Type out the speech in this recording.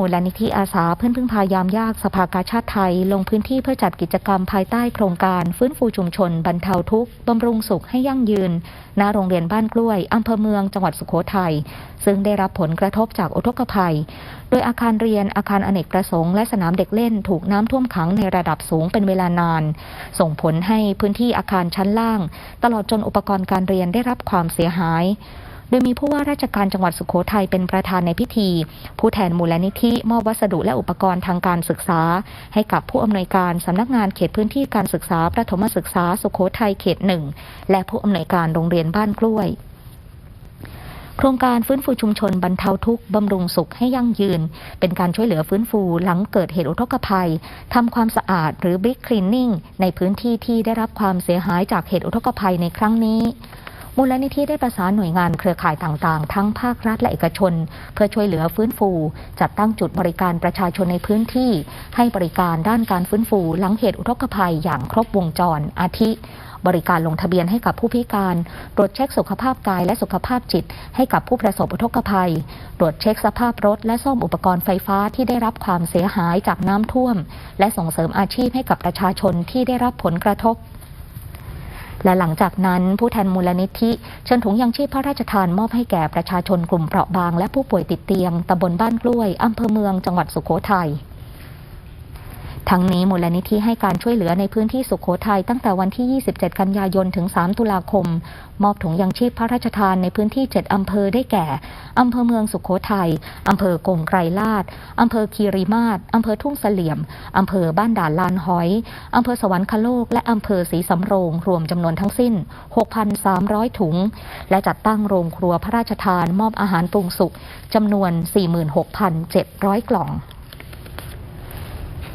มูลนิธิอาสาเพื่อนพึ่งพายามยากสภากาชาติไทย ลงพื้นที่เพื่อจัดกิจกรรมภายใต้โครงการ ฟื้นฟูชุมชน บรรเทาทุกข์บำรุงสุขให้ยั่งยืนณโรงเรียนบ้านกล้วยอำเภอเมืองจังหวัดสุโขทัยซึ่งได้รับผลกระทบจากอุทกภัย โดยอาคารเรียนอาคารอเนกประสงค์และสนามเด็กเล่นถูกน้ำท่วมขังในระดับสูงเป็นเวลานาน ส่งผลให้พื้นที่อาคารชั้นล่าง ตลอดจนอุปกรณ์การเรียนได้รับความเสียหาย โดยมีผู้ว่าราชการจังหวัดสุโขทัยเป็นประธานในพิธี ผู้แทนมูลนิธิมอบวัสดุและอุปกรณ์ทางการศึกษา ให้กับผู้อำนวยการสำนักงานเขตพื้นที่การศึกษาประถมศึกษาสุโขทัยเขตหนึ่งและผู้อำนวยการโรงเรียนบ้านกล้วยโครงการฟื้นฟูชุมชนบรรเทาทุกข์บำรุงสุขให้ยั่งยืน เป็นการช่วยเหลือฟื้นฟูหลังเกิดเหตุอุทกภัยทำความสะอาดหรือ Big Cleaning ในพื้นที่ที่ได้รับความเสียหายจากเหตุอุทกภัยในครั้งนี้ มูลนิธิได้ประสานหน่วยงานเครือข่ายต่างๆ ทั้งภาครัฐและเอกชน เพื่อช่วยเหลือฟื้นฟู จัดตั้งจุดบริการประชาชนในพื้นที่ ให้บริการด้านการฟื้นฟู หลังเหตุอุทกภัยอย่างครบวงจร อาทิ บริการลงทะเบียนให้กับผู้พิการ ตรวจเช็คสุขภาพกายและสุขภาพจิต ให้กับผู้ประสบอุทกภัย ตรวจเช็คสภาพรถ และซ่อมอุปกรณ์ไฟฟ้าที่ได้รับความเสียหายจากน้ำท่วม และส่งเสริมอาชีพให้กับประชาชนที่ได้รับผลกระทบ และหลังจากนั้นผู้แทนมูลนิธิเชิญถุงยังชีพพระราชทานมอบให้แก่ประชาชนกลุ่มเปราะบางและผู้ป่วยติดเตียงตำบลบ้านกล้วยอำเภอเมืองจังหวัดสุโขทัย ทั้งนี้มูลนิธิให้การช่วยเหลือในพื้นที่สุขโขทัยตั้งแต่วันที่ 27 กันยายน ถึง 3 ตุลาคม มอบถุงยังชีพพระราชทานในพื้นที่ 7 อำเภอได้แก่ อำเภอเมืองสุขโขทัย อำเภอกงไกรลาด อำเภอคีรีมาศอำเภอทุ่งเสลี่ยม อำเภอบ้านด่านลานหอย อำเภอสวรรคโลก และอำเภอศรีสำโรง รวมจำนวนทั้งสิ้น 6,300 ถุง และจัดตั้งโรงครัวพระราชทานมอบอาหารปรุงสุกจำนวน 46,700 กล่อง